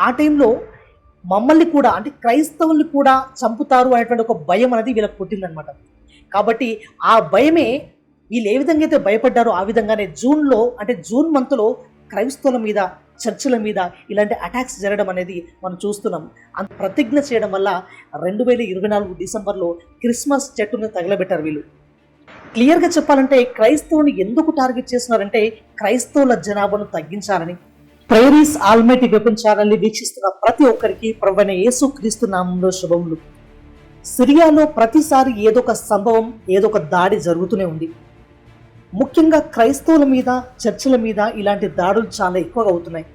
ఆ టైంలో మమ్మల్ని కూడా అంటే క్రైస్తవుల్ని కూడా చంపుతారు అనేటువంటి ఒక భయం అనేది వీళ్ళకి పుట్టిందనమాట కాబట్టి ఆ భయమే వీళ్ళు ఏ విధంగా అయితే భయపడ్డారో ఆ విధంగానే జూన్లో అంటే జూన్ మంత్లో క్రైస్తవుల మీద చర్చిల మీద ఇలాంటి అటాక్స్ జరగడం అనేది మనం చూస్తున్నాం. అంత ప్రతిజ్ఞ చేయడం వల్ల రెండు వేల ఇరవై నాలుగు డిసెంబర్లో క్రిస్మస్ చెట్టును తగలబెట్టారు వీళ్ళు. క్లియర్గా చెప్పాలంటే క్రైస్తవుని ఎందుకు టార్గెట్ చేస్తున్నారంటే క్రైస్తవుల జనాభాను తగ్గించాలని ప్రైరీస్ ఆల్మైటీ వెపన్ ఛానల్ని వీక్షిస్తున్న ప్రతి ఒక్కరికి ప్రవణ యేసు క్రీస్తు నామంలో శుభములు. సిరియాలో ప్రతిసారి ఏదో ఒక సంభవం ఏదో ఒక దాడి జరుగుతూనే ఉంది. ముఖ్యంగా క్రైస్తవుల మీద చర్చిల మీద ఇలాంటి దాడులు చాలా ఎక్కువగా అవుతున్నాయి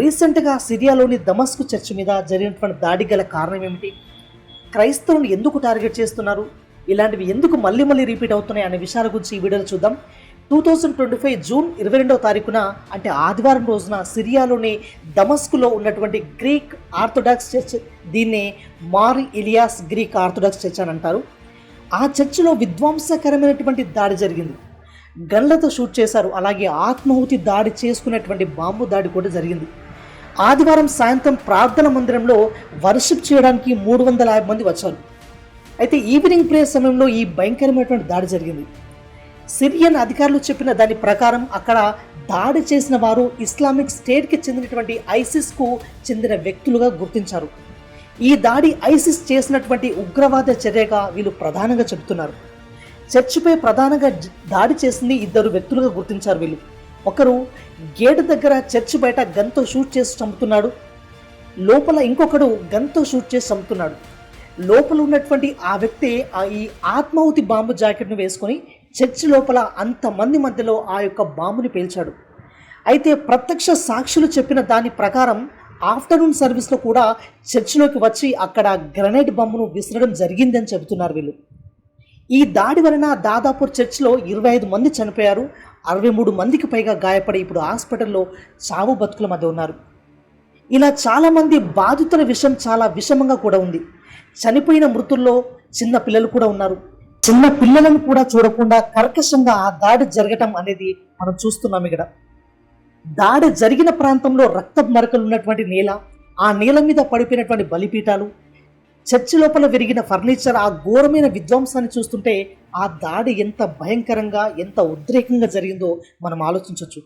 రీసెంట్గా సిరియాలోని దమస్కు చర్చి మీద జరిగినటువంటి దాడి గల కారణం ఏమిటి? క్రైస్తవులను ఎందుకు టార్గెట్ చేస్తున్నారు? ఇలాంటివి ఎందుకు మళ్ళీ మళ్ళీ రిపీట్ అవుతున్నాయి అనే విషయాల గురించి ఈ వీడియోలో చూద్దాం. Two thousand twenty five June ఇరవై రెండవ తారీఖున అంటే ఆదివారం రోజున సిరియాలోని దమస్కులో ఉన్నటువంటి గ్రీక్ ఆర్థోడాక్స్ చర్చ్ దీన్నే మారి ఇలియాస్ గ్రీక్ ఆర్థోడాక్స్ చర్చ్ అని అంటారు. ఆ చర్చిలో విధ్వంసకరమైనటువంటి దాడి జరిగింది. గన్లతో షూట్ చేశారు. అలాగే ఆత్మాహుతి దాడి చేసుకునేటువంటి బాంబు దాడి కూడా జరిగింది. ఆదివారం సాయంత్రం ప్రార్థన మందిరంలో వర్షిప్ చేయడానికి మూడు వందల యాభై మంది వచ్చారు. అయితే ఈవినింగ్ ప్రేయర్ సమయంలో ఈ భయంకరమైనటువంటి దాడి జరిగింది. సిరియన్ అధికారులు చెప్పిన దాని ప్రకారం అక్కడ దాడి చేసిన వారు ఇస్లామిక్ స్టేట్కి చెందినటువంటి ఐసిస్కు చెందిన వ్యక్తులుగా గుర్తించారు. ఈ దాడి ఐసిస్ చేసినటువంటి ఉగ్రవాద చర్యగా వీళ్ళు ప్రధానంగా చెబుతున్నారు. చర్చిపై ప్రధానంగా దాడి చేసింది ఇద్దరు వ్యక్తులుగా గుర్తించారు వీళ్ళు. ఒకరు గేటు దగ్గర చర్చి బయట గన్తో షూట్ చేసి చంపుతున్నాడు. లోపల ఇంకొకడు గన్తో షూట్ చేసి చంపుతున్నాడు. లోపల ఉన్నటువంటి ఆ వ్యక్తి ఆ ఈ ఆత్మాహుతి బాంబు జాకెట్ను వేసుకొని చర్చి లోపల అంతమంది మధ్యలో ఆ యొక్క బాంబుని పేల్చాడు. అయితే ప్రత్యక్ష సాక్షులు చెప్పిన దాని ప్రకారం ఆఫ్టర్నూన్ సర్వీస్లో కూడా చర్చిలోకి వచ్చి అక్కడ గ్రనైట్ బాంబును విసరడం జరిగిందని చెబుతున్నారు వీళ్ళు. ఈ దాడి వలన దాదాపు చర్చిలో ఇరవై ఐదు మంది చనిపోయారు. అరవై మూడు మందికి పైగా గాయపడి ఇప్పుడు హాస్పిటల్లో చావు బతుకుల మధ్య ఉన్నారు. ఇలా చాలామంది బాధితుల విషయం చాలా విషమంగా కూడా ఉంది. చనిపోయిన మృతుల్లో చిన్న పిల్లలు కూడా ఉన్నారు. చిన్న పిల్లలను కూడా చూడకుండా కర్కశంగా ఆ దాడి జరగటం అనేది మనం చూస్తున్నాం ఇక్కడ. దాడి జరిగిన ప్రాంతంలో రక్త మరకలు ఉన్నటువంటి నేల ఆ నేల మీద పడిపోయినటువంటి బలిపీఠాలు చర్చి లోపల విరిగిన ఫర్నిచర్ ఆ ఘోరమైన విధ్వంసాన్ని చూస్తుంటే ఆ దాడి ఎంత భయంకరంగా ఎంత ఉద్రేకంగా జరిగిందో మనం ఆలోచించవచ్చు